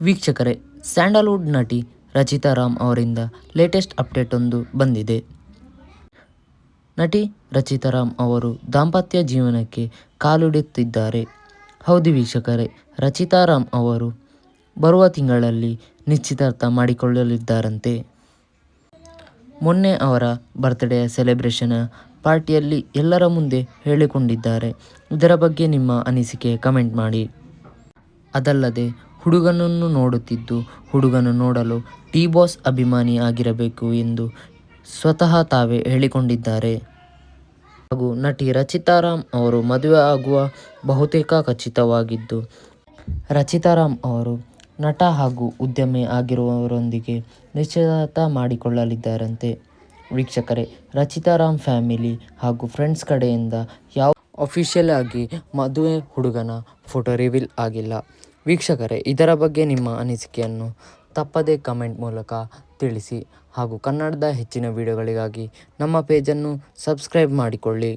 ವೀಕ್ಷಕರೇ, ಸ್ಯಾಂಡಲ್ವುಡ್ ನಟಿ ರಚಿತಾ ರಾಮ್ ಅವರಿಂದ ಲೇಟೆಸ್ಟ್ ಅಪ್ಡೇಟ್ ಒಂದು ಬಂದಿದೆ. ನಟಿ ರಚಿತಾ ರಾಮ್ ಅವರು ದಾಂಪತ್ಯ ಜೀವನಕ್ಕೆ ಕಾಲಿಡುತ್ತಿದ್ದಾರೆ. ಹೌದು ವೀಕ್ಷಕರೇ, ರಚಿತಾ ರಾಮ್ ಅವರು ಬರುವ ತಿಂಗಳಲ್ಲಿ ನಿಶ್ಚಿತಾರ್ಥ ಮಾಡಿಕೊಳ್ಳಲಿದ್ದಾರಂತೆ. ಮೊನ್ನೆ ಅವರ ಬರ್ತ್ಡೇಯ ಸೆಲೆಬ್ರೇಷನ್ ಪಾರ್ಟಿಯಲ್ಲಿ ಎಲ್ಲರ ಮುಂದೆ ಹೇಳಿಕೊಂಡಿದ್ದಾರೆ. ಇದರ ಬಗ್ಗೆ ನಿಮ್ಮ ಅನಿಸಿಕೆ ಕಮೆಂಟ್ ಮಾಡಿ. ಅದಲ್ಲದೆ ಹುಡುಗನನ್ನು ನೋಡುತ್ತಿದ್ದು ಹುಡುಗನು ನೋಡಲು ಟಿ ಬಾಸ್ ಅಭಿಮಾನಿ ಆಗಿರಬೇಕು ಎಂದು ಸ್ವತಃ ತಾವೇ ಹೇಳಿಕೊಂಡಿದ್ದಾರೆ. ಹಾಗೂ ನಟಿ ರಚಿತಾರಾಮ್ ಅವರು ಮದುವೆ ಆಗುವ ಬಹುತೇಕ ಖಚಿತವಾಗಿದ್ದು ರಚಿತಾರಾಮ್ ಅವರು ನಟ ಹಾಗೂ ಉದ್ಯಮಿ ಆಗಿರುವವರೊಂದಿಗೆ ನಿಶ್ಚಿತಾರ್ಥ ಮಾಡಿಕೊಳ್ಳಲಿದ್ದಾರಂತೆ. ವೀಕ್ಷಕರೇ ರಚಿತಾರಾಮ್ ಫ್ಯಾಮಿಲಿ ಹಾಗೂ ಫ್ರೆಂಡ್ಸ್ ಕಡೆಯಿಂದ ಯಾವ ಅಫಿಷಿಯಲ್ ಆಗಿ ಮದುವೆ ಹುಡುಗನ ಫೋಟೋ ರಿವೀಲ್ ಆಗಿಲ್ಲ. ವೀಕ್ಷಕರೇ, ಇದರ ಬಗ್ಗೆ ನಿಮ್ಮ ಅನಿಸಿಕೆಯನ್ನು ತಪ್ಪದೇ ಕಮೆಂಟ್ ಮೂಲಕ ತಿಳಿಸಿ ಹಾಗೂ ಕನ್ನಡದ ಹೆಚ್ಚಿನ ವಿಡಿಯೋಗಳಿಗಾಗಿ ನಮ್ಮ ಪೇಜನ್ನು ಸಬ್ಸ್ಕ್ರೈಬ್ ಮಾಡಿಕೊಳ್ಳಿ.